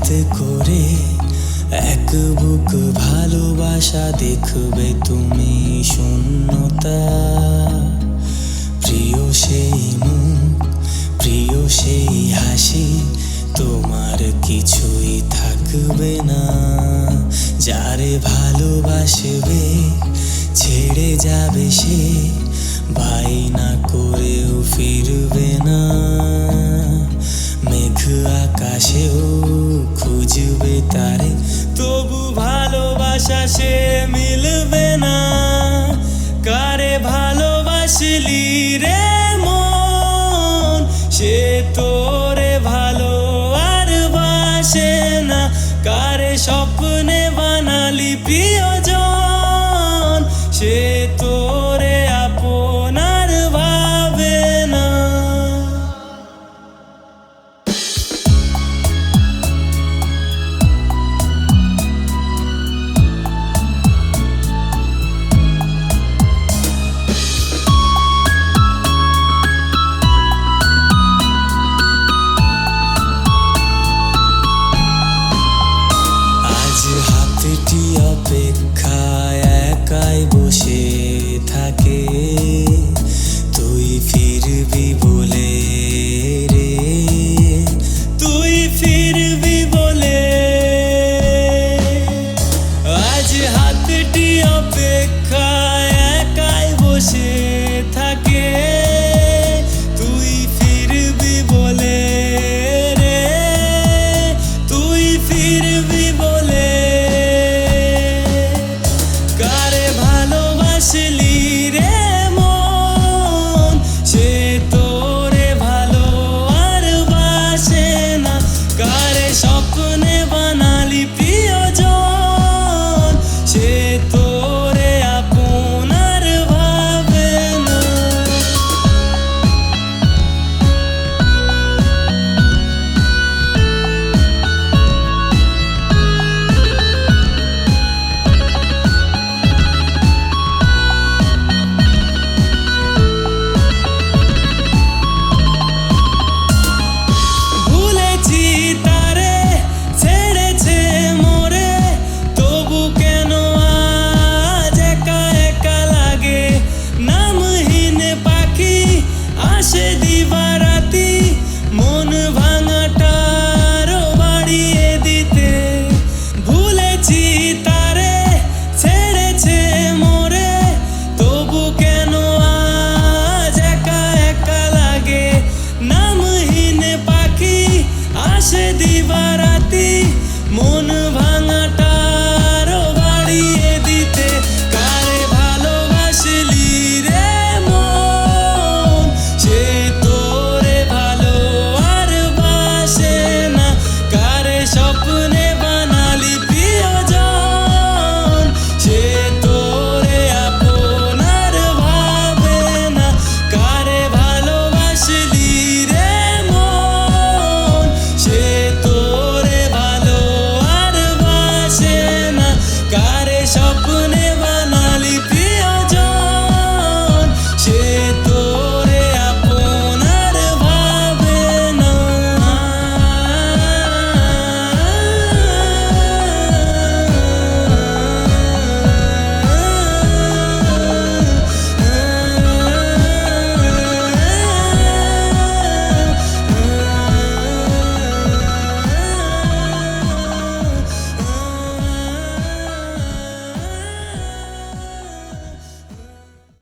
হাতে করে এক বুক ভালোবাসা দেখবে তুমি শূন্যতা। প্রিয় সেই মুখ প্রিয় সেই হাসি, তোমার কিছুই থাকবে না। যারে ভালোবাসবে, ছেড়ে যাবে সে ভাই না করেও ফিরবে না। মেঘ আকাশেও খুঁজবে তারে। তবু ভালোবাসা সে মিলবে না। কারে ভালোবাসলি রে মন? সে তোরে ভালো আর বাসে না। কারে স্বপ্নে বানালি প্রিয়জন? সে তোরে অপেক্ষায় একাই বসে থাকে। তুই ফিরবি বলে রে। তুই ফিরবি বলে। আজ হাতটি অপেক্ষায় soccer. আসে দিবারাতি মন ভালো